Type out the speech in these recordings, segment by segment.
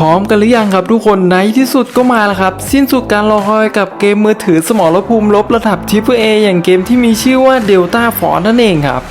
พร้อมกันหรือยังครับทุกคนในที่สุดก็มาแล้วครับ สิ้นสุดการรอคอยกับเกมมือถือสมรภูมิลบระดับทิปเออย่างเกมที่มีชื่อว่า Delta Force นั่นเองครับ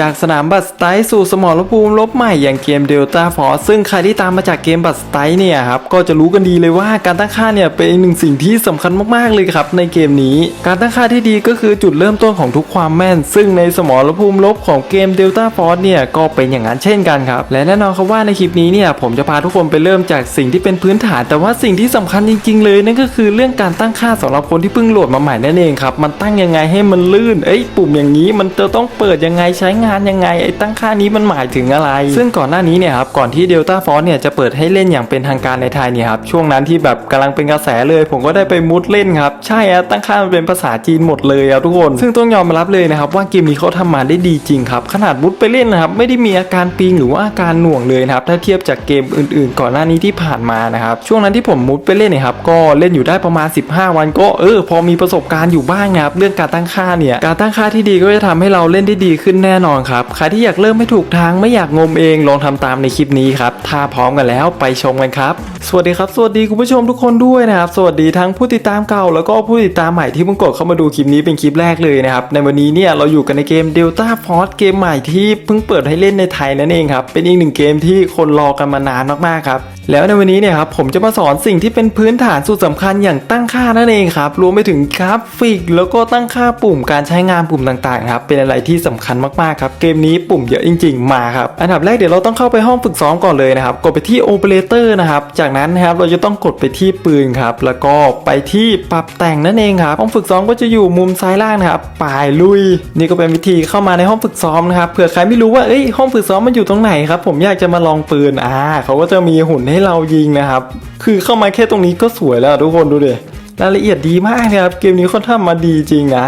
จากสนามบัตสไตล์สู่สมรภูมิลบใหม่อย่างเกม Delta Force ซึ่งใครที่ตามมาจากเกมบัตสไตล์เนี่ยครับก็จะรู้กันดีเลยว่าการตั้งค่าเนี่ยเป็นอีกหนึ่งสิ่งที่สำคัญมากๆเลยครับในเกมนี้ การตั้งค่าที่ดีก็คือจุดเริ่มต้นของทุกความแม่น ซึ่งในสมรภูมิลบของเกม Delta Force เนี่ยก็เป็นอย่างนั้นเช่นกันครับและแน่นอนครับว่าในคลิปนี้เนี่ยผมจะพาทุกคนไปเริ่มจากสิ่งที่เป็นพื้นฐาน แต่ว่าสิ่งที่สำคัญจริง ๆ เลยนั่นก็คือเรื่องการตั้งค่าสำหรับคนที่เพิ่งโหลดมาใหม่นั่นเองครับมันตั้งยังไงให้มันลื่นเอ้ยปุ่มอย่างนี้มันจะต้องเปิดยังไงใช้งานยังไงไอ้ตั้งค่านี้มันหมายถึงอะไร ซึ่งก่อนหน้านี้เนี่ยครับก่อนที่ Delta Force เนี่ยจะเปิดให้เล่นอย่างเป็นทางการในไทยเนี่ยครับช่วงนั้นที่แบบกำลังเป็นกระแสเลย ผมก็ได้ไปมุดเล่นครับใช่อะตั้งค่ามันเป็นภาษาจีนหมดเลยครับทุกคน ซึ่งต้องยอมรับเลยนะครับว่าเกมนี้เขาทำมาได้ดีจริงครับขนาดมุดไปเล่นนะครับไม่ได้มีอาการปิงหรือว่าอาการหน่วงเลยนะครับถ้าเทียบจากเกมอื่น ๆ ก่อนหน้านี้ที่ผ่านมานะครับช่วงนั้นที่ผมมุดไปเล่นเนี่ยครับก็เล่นอยู่ได้ประมาณ 15 วันก็เออพอมีประสบการณ์อยู่บ้างนะครับเรื่องการตั้งค่าเนี่ยการตั้งค่าที่ดีก็จะทำให้เราเล่นได้ดีขึ้นแน่นอนครับ ใครที่อยากเริ่มไม่ถูกทางไม่อยากงมเองลองทำตามในคลิปนี้ครับ ถ้าพร้อมกันแล้วไปชมกันครับ สวัสดีครับ สวัสดีคุณผู้ชมทุกคนด้วยนะครับ สวัสดีทั้งผู้ติดตามเก่า แล้วก็ผู้ติดตามใหม่ที่เพิ่งกดเข้ามาดูคลิปนี้เป็นคลิปแรกเลยนะครับ ในวันนี้เนี่ยเราอยู่กันในเกม Delta Force เกมใหม่ที่เพิ่งเปิดให้เล่นในไทยนั่นเองครับ เป็นอีกหนึ่งเกมที่คนรอกันมานานมากๆครับ แล้วในวันนี้เนี่ยครับผมจะมาสอนสิ่งที่เป็นพื้นฐานสุดสำคัญอย่างตั้งค่านั่นเองครับรวมไปถึงกราฟิก แล้วก็ตั้งค่าปุ่มการใช้งานปุ่มต่างๆครับเป็นอะไรที่สำคัญมากๆครับเกมนี้ปุ่มเยอะจริง ๆ มาครับอันดับแรกเดี๋ยวเราต้องเข้าไปห้องฝึกซ้อมก่อนเลยนะครับกดไปที่ Operator นะครับจากนั้นนะครับเราจะต้องกดไปที่ปืนครับแล้วก็ไปที่ปรับแต่งนั่นเองครับห้องฝึกซ้อมก็จะอยู่มุมซ้ายล่างนะครับปลายลุย นี่ก็เป็นวิธีเข้ามาในห้องฝึกซ้อมนะครับเผื่อใครไม่รู้ว่าเอ้ยห้องฝึกซ้อมมันอยู่ตรงไหนครับผมอยากจะมาลองปืนอ่าเขาก็จะมีหุ่นใให้เรายิงนะครับ คือเข้ามาแค่ตรงนี้ก็สวยแล้วทุกคนดูดิรายละเอียดดีมากนะครับ เกมนี้เขาทำมาดีจริงนะ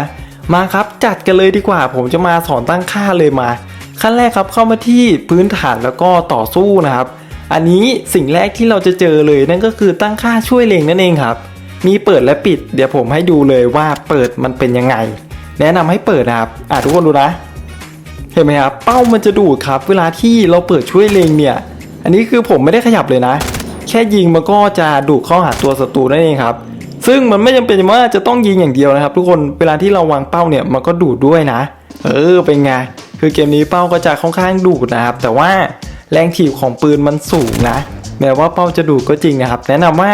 มาครับจัดกันเลยดีกว่า ผมจะมาสอนตั้งค่าเลยมา ขั้นแรกครับเข้ามาที่พื้นฐานแล้วก็ต่อสู้นะครับ อันนี้สิ่งแรกที่เราจะเจอเลยนั่นก็คือตั้งค่าช่วยเลงนั่นเองครับ มีเปิดและปิด เดี๋ยวผมให้ดูเลยว่าเปิดมันเป็นยังไง แนะนำให้เปิดนะครับอะทุกคนดูนะ เห็นไหมครับเป้ามันจะดูดครับ เวลาที่เราเปิดช่วยเลงเนี่ย อันนี้คือผมไม่ได้ขยับเลยนะ แค่ยิงมันก็จะดูดเข้าหาตัวศัตรูนั่นเองครับ ซึ่งมันไม่จำเป็นว่าจะต้องยิงอย่างเดียวนะครับ ทุกคนเวลาที่เราวางเป้าเนี่ยมันก็ดูดด้วยนะ เออเป็นไงคือเกมนี้เป้าก็จะค่อนข้างดูดนะครับแต่ว่าแรงถีบของปืนมันสูงนะ แม้ว่าเป้าจะดูดก็จริงนะครับ แนะนำว่า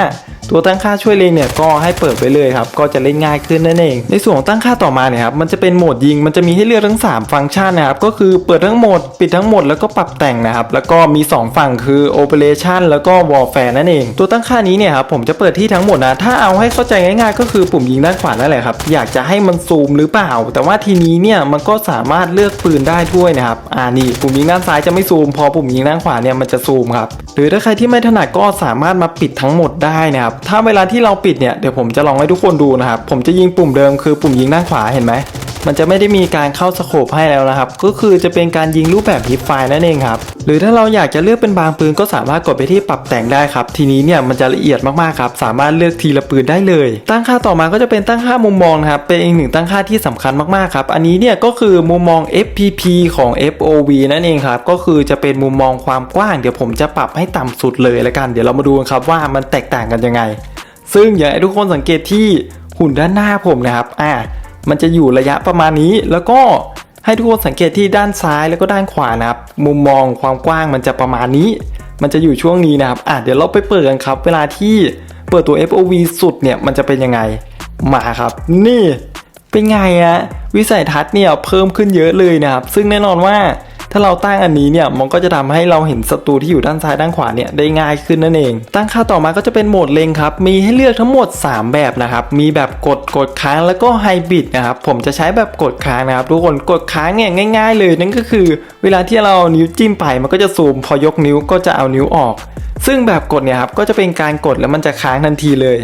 ตัวตั้งค่าช่วยเล็งเนี่ยก็ให้เปิดไปเลยครับ ก็จะเล่นง่ายขึ้นนั่นเอง ในส่วนของตั้งค่าต่อมาเนี่ยครับ มันจะเป็นโหมดยิง มันจะมีให้เลือกทั้ง 3 ฟังก์ชันนะครับ ก็คือเปิดทั้งโหมด ปิดทั้งโหมด แล้วก็ปรับแต่งนะครับ แล้วก็มี 2 ฝั่งคือ Operation แล้วก็ Warfare นั่นเอง ตัวตั้งค่านี้เนี่ยครับ ผมจะเปิดที่ทั้งหมดนะ ถ้าเอาให้เข้าใจง่าย ๆ ก็คือปุ่มยิงด้านขวานั่นแหละครับ อยากจะให้มันซูมหรือเปล่า แต่ว่าทีนี้เนี่ย มันก็สามารถเลือกปืนได้ด้วยนะครับ อ่านี่ปุ่มยิงด้านซ้ายจะไม่ซูม พอปุ่มยิงด้านขวาเนี่ยมันจะซูมครับ หรือถ้าใครที่ไม่ถนัดก็สามารถมาปิดทั้งหมดได้นะครับ ถ้าเวลาที่เราปิดเนี่ย เดี๋ยวผมจะลองให้ทุกคนดูนะครับ ผมจะยิงปุ่มเดิมคือปุ่มยิงด้านขวาเห็นไหม มันจะไม่ได้มีการเข้าสโคปให้แล้วนะครับ ก็คือจะเป็นการยิงรูปแบบฮิปไฟล์นั่นเองครับ หรือถ้าเราอยากจะเลือกเป็นบางปืนก็สามารถกดไปที่ปรับแต่งได้ครับ ทีนี้เนี่ยมันจะละเอียดมากๆครับ สามารถเลือกทีละปืนได้เลย ตั้งค่าต่อมาก็จะเป็นตั้งค่ามุมมองนะครับ เป็นอีกหนึ่งตั้งค่าที่สำคัญมากๆครับ อันนี้เนี่ยก็คือมุมมอง FPP ของ FOV นั่นเองครับ ก็คือจะเป็นมุมมองความกว้าง เดี๋ยวผมจะปรับให้ต่ำสุดเลยละกัน เดี๋ยวเรามาดูกันครับว่ามันแตกต่างกันยังไง ซึ่งอยากให้ทุกคนสังเกตที่หุ่นด้านหน้าผมนะครับ อ่า มันจะอยู่ระยะประมาณนี้ แล้วก็ให้ทุกคนสังเกตที่ด้านซ้ายแล้วก็ด้านขวานะครับ มุมมองความกว้างมันจะประมาณนี้ มันจะอยู่ช่วงนี้นะครับอะเดี๋ยวเราไปเปิดกันครับ เวลาที่เปิดตัว FOV สุดเนี่ยมันจะเป็นยังไงมาครับ นี่เป็นไงอะวิสัยทัศน์เนี่ยเพิ่มขึ้นเยอะเลยนะครับ ซึ่งแน่นอนว่า ถ้าเราตั้งอันนี้เนี่ยมันก็จะทำให้เราเห็นศัตรูที่อยู่ด้านซ้ายด้านขวาเนี่ยได้ง่ายขึ้นนั่นเอง ตั้งค่าต่อมาก็จะเป็นโหมดเล็งครับ มีให้เลือกทั้งหมด 3 แบบนะครับ มีแบบกดกดค้างแล้วก็ไฮบริดนะครับ ผมจะใช้แบบกดค้างนะครับทุกคนกดค้างเนี่ยง่าย ๆ เลยนั่นก็คือ เวลาที่เราเอานิ้วจิ้มไปมันก็จะซูมพอยกนิ้วก็จะเอานิ้วออก ซึ่งแบบกดเนี่ยครับก็จะเป็นการกดแล้วมันจะค้างทันทีเลย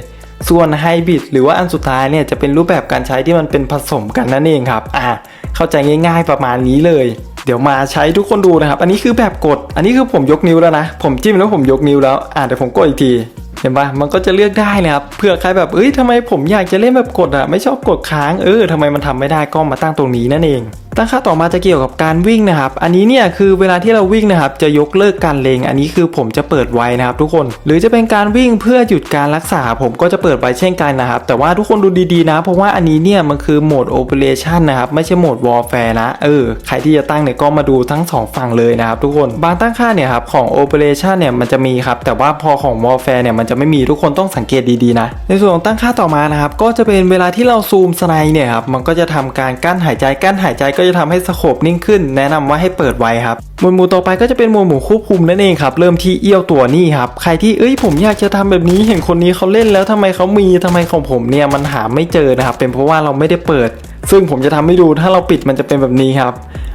ส่วนไฮบริดหรือว่าอันสุดท้ายเนี่ยจะเป็นรูปแบบการใช้ที่มันเป็นผสมกันนั่นเองครับ อ่า เข้าใจง่ายๆประมาณนี้เลย ดี๋ยวมาใช้ทุกคนดูนะครับ อันนี้คือแบบกด อันนี้คือผมยกนิ้วแล้วนะ ผมจิ้มแล้วผมยกนิ้วแล้ว อ่าเดี๋ยวผมกดอีกทีเห็นปะมันก็จะเลือกได้นะครับ เพื่อใครแบบเอ้ยทำไมผมอยากจะเล่นแบบกดอะไม่ชอบกดค้าง เออทำไมมันทำไม่ได้ก็มาตั้งตรงนี้นั่นเอง ตั้งค่าต่อมาจะเกี่ยวกับการวิ่งนะครับ อันนี้เนี่ยคือเวลาที่เราวิ่งนะครับจะยกเลิกการเลง อันนี้คือผมจะเปิดไว้นะครับ ทุกคน หรือจะเป็นการวิ่งเพื่อหยุดการรักษา ผมก็จะเปิดไว้เช่นกันนะครับ แต่ว่าทุกคนดูดีๆนะ เพราะว่าอันนี้เนี่ยมันคือโหมด Operation นนะครับ ไม่ใช่โหมด Warfare นะ เออ ใครที่จะตั้งเนี่ยก็มาดูทั้งสองฝั่งเลยนะครับทุกคน บางตั้งค่าเนี่ยครับของ Operation เนี่ยมันจะมีครับ แต่ว่าพอของ Warfare เนี่ยมันจะไม่มีทุกคนต้องสังเกตดีๆนะ ในส่วนของตั้งค่าต่อมานะครับ ก็จะเป็นเวลาที่เราซูมสไนเนี่ยครับ มันก็จะทำการกั้นหายใจ กั้นหายใจก็จะทำให้สโคปนิ่งขึ้น แนะนำว่าให้เปิดไว้ครับหมวดหมู่ต่อไปก็จะเป็นหมวดหมู่ควบคุมนั่นเองครับ เริ่มที่เอี้ยวตัวนี่ครับ ใครที่เอ้ยผมอยากจะทำแบบนี้เห็นคนนี้เขาเล่นแล้วทำไมเขามีทำไมของผมเนี่ยมันหาไม่เจอนะครับ เป็นเพราะว่าเราไม่ได้เปิด ซึ่งผมจะทำให้ดูถ้าเราปิดมันจะเป็นแบบนี้ครับ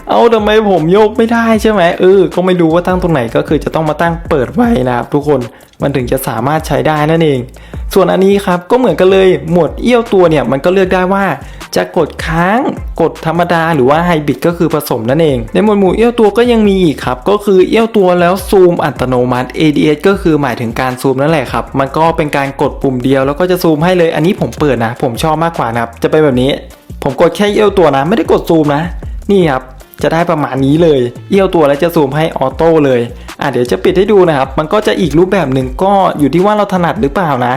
เอาทำไมผมโยกไม่ได้ใช่ไหมเออ ก็ไม่รู้ว่าตั้งตรงไหนก็คือจะต้องมาตั้งเปิดไว้นะครับทุกคนมันถึงจะสามารถใช้ได้นั่นเอง ส่วนอันนี้ครับก็เหมือนกันเลยหมวดเอี้ยวตัวเนี่ยมันก็เลือกได้ว่าจะกดค้างกดธรรมดาหรือว่าไฮบริดก็คือผสมนั่นเอง ในหมวดหมู่เอี้ยวตัวก็ยังมีอีกครับ ก็คือเอี้ยวตัวแล้วซูมอัตโนมัติ ADS ก็คือหมายถึงการซูมนั่นแหละครับ มันก็เป็นการกดปุ่มเดียวแล้วก็จะซูมให้เลยอันนี้ผมเปิดนะ ผมชอบมากกว่านะครับจะเป็นแบบนี้ ผมกดแค่เอี้ยวตัวนะ ไม่ได้กดซูมนะ นี่ครับ จะได้ประมาณนี้เลย เอี้ยวตัวแล้วจะซูมให้ออโต้เลยอะเดี๋ยวจะปิดให้ดูนะครับ มันก็จะอีกรูปแบบหนึ่งก็อยู่ที่ว่าเราถนัดหรือเปล่านะ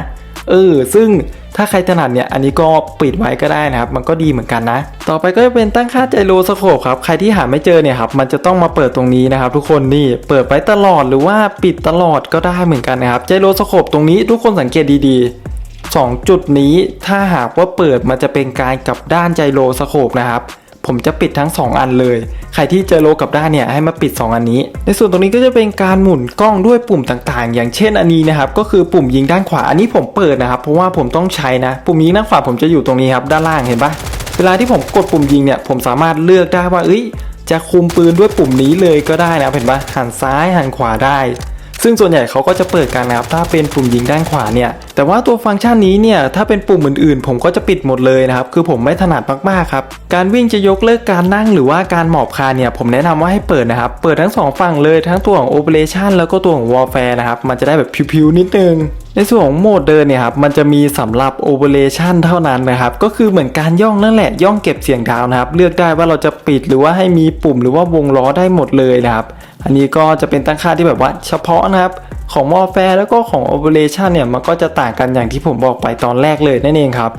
เออ ซึ่งถ้าใครถนัดเนี่ยอันนี้ก็ปิดไว้ก็ได้นะครับ มันก็ดีเหมือนกันนะ ต่อไปก็จะเป็นตั้งค่าไจโรสโคปครับใครที่หาไม่เจอเนี่ยครับมันจะต้องมาเปิดตรงนี้นะครับ ทุกคนนี่เปิดไว้ตลอดหรือว่าปิดตลอดก็ได้เหมือนกันนะครับไจโรสโคปตรงนี้ทุกคนสังเกตดีๆสองจุดนี้ถ้าหากว่าเปิดมันจะเป็นการกลับด้านไจโรสโคปนะครับ ผมจะปิดทั้ง 2 อันเลย ใครที่เจอโลกับด้านเนี่ยให้มาปิด 2 อันนี้ ในส่วนตรงนี้ก็จะเป็นการหมุนกล้องด้วยปุ่มต่างๆ อย่างเช่นอันนี้นะครับก็คือปุ่มยิงด้านขวาอันนี้ผมเปิดนะครับเพราะว่าผมต้องใช้นะ ปุ่มยิงด้านขวาผมจะอยู่ตรงนี้ครับด้านล่างเห็นปะเวลาที่ผมกดปุ่มยิงเนี่ยผมสามารถเลือกได้ว่าเอ้ยจะคุมปืนด้วยปุ่มนี้เลยก็ได้นะเห็นปะหันซ้ายหันขวาได้ ซึ่งส่วนใหญ่เขาก็จะเปิดกันนะครับถ้าเป็นปุ่มยิงด้านขวาเนี่ยแต่ว่าตัวฟังก์ชันนี้เนี่ยถ้าเป็นปุ่มอื่นๆ ผมก็จะปิดหมดเลยนะครับคือผมไม่ถนัดมากๆครับการวิ่งจะยกเลิกการนั่งหรือว่าการหมอบคานเนี่ยผมแนะนำว่าให้เปิดนะครับเปิดทั้งสองฝั่งเลยทั้งตัวของ Operation แล้วก็ตัวของ Warfare นะครับมันจะได้แบบพิวๆนิดนึงในส่วนของโหมดเดินเนี่ยครับมันจะมีสำหรับ Operation เท่านั้นนะครับก็คือเหมือนการย่องนั่นแหละย่องเก็บเสียงดาวนะครับเลือกได้ว่าเราจะปิดหรือว่าให้มีปุ่มหรือว่าวงล้อได้หมดเลยนะครับอันนี้ก็จะเป็นตั้งค่าที่แบบว่าเฉพาะนะครับของ Warfare แล้วก็ของ Operation เนี่ยมันก็จะต่างกันอย่างที่ผมบอกไปตอนแรกเลยนั่นเองครับ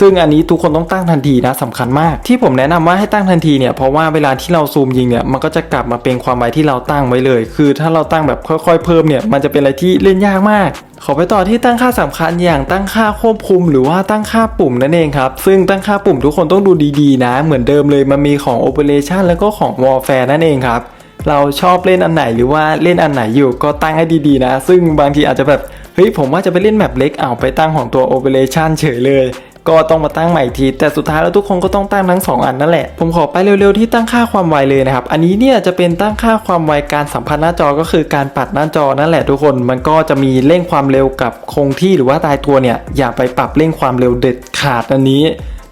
ซึ่งอันนี้ทุกคนต้องตั้งทันทีนะสำคัญมาก ที่ผมแนะนำว่าให้ตั้งทันทีเนี่ยเพราะว่าเวลาที่เราซูมยิงเนี่ยมันก็จะกลับมาเป็นความไวที่เราตั้งไว้เลย คือถ้าเราตั้งแบบค่อย ๆ เพิ่มเนี่ยมันจะเป็นอะไรที่เล่นยากมาก ขอไปต่อที่ตั้งค่าสำคัญอย่างตั้งค่าควบคุม หรือว่าตั้งค่าปุ่มนั่นเองครับซึ่งตั้งค่าปุ่มทุกคนต้องดูดีๆ นะ เหมือนเดิมเลยมันมีของ Operation แล้วก็ของ Warfare นั่นเองครับ เราชอบเล่นอันไหนหรือว่าเล่นอันไหนอยู่ก็ตั้งให้ดีๆนะ ซึ่งบางทีอาจจะแบบเฮ้ยผมว่าจะไปเล่นแมปเล็กเอาไปตั้งของตัว Operation เฉยเลยก็ต้องมาตั้งใหม่อีกที แต่สุดท้ายแล้วทุกคนก็ต้องตั้งทั้ง 2 อันนั่นแหละ ผมขอไปเร็วๆที่ตั้งค่าความไวเลยนะครับ อันนี้เนี่ยจะเป็นตั้งค่าความไวการสัมพันธ์หน้าจอก็คือการปัดหน้าจอนั่นแหละทุกคนมันก็จะมีเร่งความเร็วกับคงที่หรือว่าตายตัวเนี่ยอย่าไปปรับเร่งความเร็วเด็ดขาดอันนี้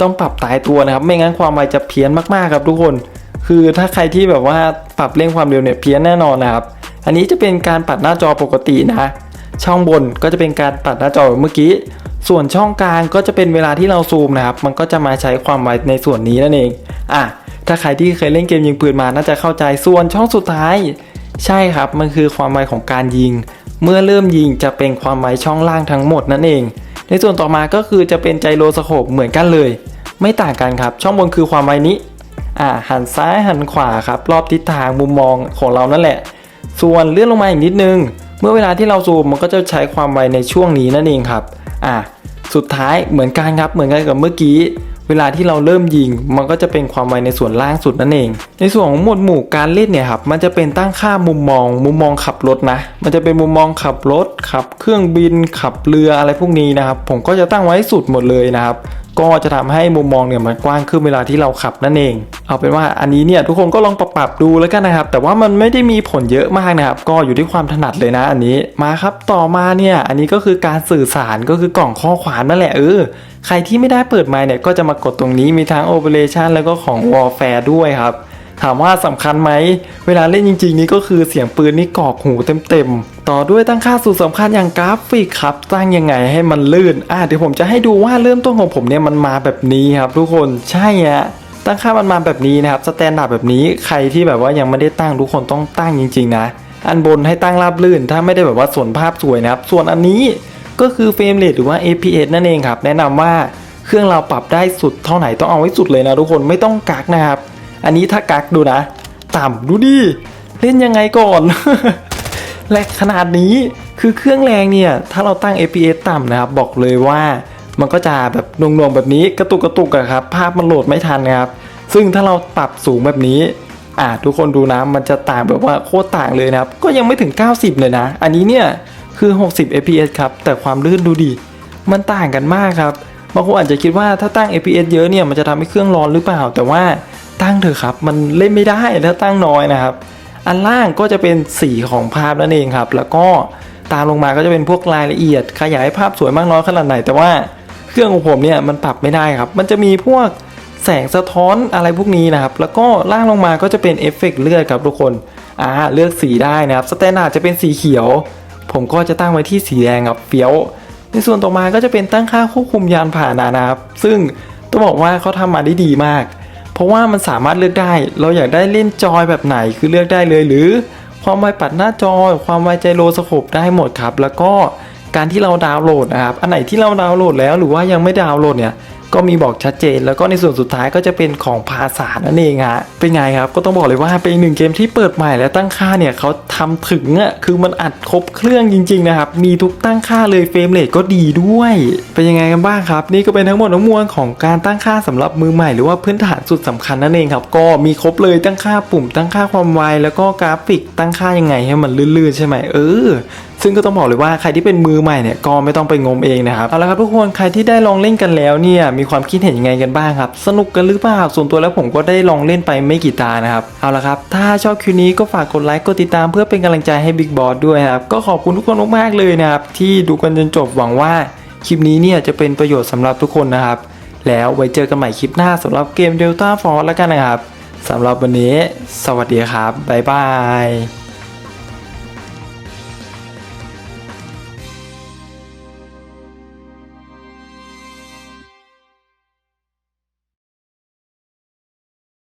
ต้องปรับตายตัวนะครับ ไม่งั้นความไวจะเพี้ยนมากๆครับทุกคน คือถ้าใครที่แบบว่าปรับเร่งความเร็วเนี่ยเพี้ยนแน่นอนนะครับ อันนี้จะเป็นการปัดหน้าจอปกตินะ ช่องบนก็จะเป็นการปัดหน้าจอเมื่อกี้ ส่วนช่องกลางก็จะเป็นเวลาที่เราซูมนะครับ มันก็จะมาใช้ความไวในส่วนนี้นั่นเองอะถ้าใครที่เคยเล่นเกมยิงปืนมาน่าจะเข้าใจส่วนช่องสุดท้าย ใช่ครับมันคือความไวของการยิง เมื่อเริ่มยิงจะเป็นความไวช่องล่างทั้งหมดนั่นเอง ในส่วนต่อมาก็คือจะเป็นไจโรสโคปเหมือนกันเลย ไม่ต่างกันครับ ช่องบนคือความไวนี้ อ่าหันซ้ายหันขวาครับ รอบทิศทางมุมมองของเรานั่นแหละ ส่วนเลื่อนลงมาอีกนิดนึง เมื่อเวลาที่เราซูมมันก็จะใช้ความไวในช่วงนี้นั่นเองครับอ่าสุดท้ายเหมือนกันครับเหมือนกันกับเมื่อกี้ เวลาที่เราเริ่มยิง มันก็จะเป็นความไวในส่วนล่างสุดนั่นเอง ในส่วนของหมวดหมู่การเล่นเนี่ยครับมันจะเป็นตั้งค่ามุมมอง มุมมองขับรถนะ มันจะเป็นมุมมองขับรถขับ เครื่องบินขับเรืออะไรพวกนี้นะครับ ผมก็จะตั้งไว้สุดหมดเลยนะครับ ก็จะทำให้มุมมองเนี่ยมันกว้างขึ้นเวลาที่เราขับนั่นเอง เอาเป็นว่าอันนี้เนี่ยทุกคนก็ลองปรับปรับดูแล้วกันนะครับ แต่ว่ามันไม่ได้มีผลเยอะมากนะครับ ก็อยู่ที่ความถนัดเลยนะอันนี้มาครับต่อมาเนี่ยอันนี้ก็คือการสื่อสารก็คือกล่องข้อความนั่นแหละเออใครที่ไม่ได้เปิดไมค์เนี่ยก็จะมากดตรงนี้มีทั้ง Operation แล้วก็ของ Warfare ด้วยครับถามว่าสำคัญไหม เวลาเล่นจริง ๆ นี่ก็คือเสียงปืนนี่กรอกหูเต็มๆ ต่อด้วยตั้งค่าสูตรสำคัญอย่างกราฟิกครับตั้งยังไงให้มันลื่นอะเดี๋ยวผมจะให้ดูว่าเริ่มต้นของผมเนี่ยมันมาแบบนี้ครับ ทุกคนใช่ฮะตั้งค่ามันมาแบบนี้นะครับสแตนดาร์ดแบบนี้ใครที่แบบว่ายังไม่ได้ตั้งทุกคนต้องตั้งจริง ๆ นะ อันบนให้ตั้งราบลื่น ถ้าไม่ได้แบบว่าส่วนภาพสวยนะครับ ส่วนอันนี้ก็คือเฟรมเรทหรือว่า FPS นั่นเองครับ แนะนำว่าเครื่องเราปรับได้สุดเท่าไหร่ต้องเอาไว้สุดเลยนะทุกคนไม่ต้องกักนะครับ อันนี้ถ้ากักดูนะ ต่ำดูดิเล่นยังไงก่อน และขนาดนี้คือเครื่องแรงเนี่ย ถ้าเราตั้ง FPS ต่ำนะครับ บอกเลยว่ามันก็จะแบบนวงๆแบบนี้กระตุกกระตุกอะครับ ภาพมันโหลดไม่ทันนะครับ ซึ่งถ้าเราปรับสูงแบบนี้อ่าทุกคนดูนะมันจะต่างแบบว่าโคตรต่างเลยนะครับ ก็ยังไม่ถึง 90 เลยนะ อันนี้เนี่ยคือ 60 fps ครับ แต่ความลื่นดูดิมันต่างกันมากครับบางคนอาจจะคิดว่าถ้าตั้ง fps เยอะเนี่ยมันจะทำให้เครื่องร้อนหรือเปล่า แต่ว่าตั้งเถอะครับ มันเล่นไม่ได้ถ้าตั้งน้อยนะครับ อันล่างก็จะเป็นสีของภาพนั่นเองครับ แล้วก็ตามลงมาก็จะเป็นพวกรายละเอียด ขยายภาพสวยมากน้อยขนาดไหน แต่ว่าเครื่องของผมเนี่ยมันปรับไม่ได้ครับ มันจะมีพวกแสงสะท้อนอะไรพวกนี้นะครับ แล้วก็ล่างลงมาก็จะเป็นเอฟเฟกต์เลือดครับทุกคน อ่าเลือกสีได้นะครับ สแตนดาร์ดจะเป็นสีเขียว ผมก็จะตั้งไว้ที่สีแดงครับเฟี้ยว ในส่วนต่อมาก็จะเป็นตั้งค่าควบคุมยานพานะนะครับ ซึ่งต้องบอกว่าเขาทำมาได้ดีมาก เพราะว่ามันสามารถเลือกได้ เราอยากได้เล่นจอยแบบไหนคือเลือกได้เลย หรือความไวปัดหน้าจอ ความไวใจโลสโคปได้หมดครับ แล้วก็การที่เราดาวน์โหลดนะครับ อันไหนที่เราดาวน์โหลดแล้วหรือว่ายังไม่ดาวน์โหลดเนี่ย ก็มีบอกชัดเจน แล้วก็ในส่วนสุดท้ายก็จะเป็นของภาษานั่นเองฮะเป็นไงครับก็ต้องบอกเลยว่าเป็นหนึ่งเกมที่เปิดใหม่และตั้งค่าเนี่ยเขาทำถึงอะคือมันอัดครบเครื่องจริงๆนะครับมีทุกตั้งค่าเลยเฟรมเรทก็ดีด้วย เป็นยังไงกันบ้างครับ นี่ก็เป็นทั้งหมดทั้งมวลของการตั้งค่าสำหรับมือใหม่หรือว่าพื้นฐานสุดสำคัญนั่นเองครับก็มีครบเลยตั้งค่าปุ่มตั้งค่าความไวแล้วก็กราฟิกตั้งค่ายังไงให้มันลื่นๆใช่ไหมเออ ซึ่งก็ต้องบอกเลยว่าใครที่เป็นมือใหม่เนี่ยก็ไม่ต้องไปงมเองนะครับเอาละครับทุกคนใครที่ได้ลองเล่นกันแล้วเนี่ยมีความคิดเห็นยังไงกันบ้างครับ สนุกกันหรือเปล่าส่วนตัวแล้วผมก็ได้ลองเล่นไปไม่กี่ตานะครับเอาละครับ ถ้าชอบคลิปนี้ก็ฝากกดไลค์กดติดตามเพื่อเป็นกำลังใจให้บิ๊กบอสด้วยครับก็ขอบคุณทุกคนมากๆเลยนะครับที่ดูกันจนจบหวังว่าคลิปนี้เนี่ยจะเป็นประโยชน์สำหรับทุกคนนะครับแล้วไว้เจอกันใหม่คลิปหน้าสำหรับเกม Delta Force แล้วกันนะครับสำหรับวันนี้ สวัสดีครับ บ๊ายบาย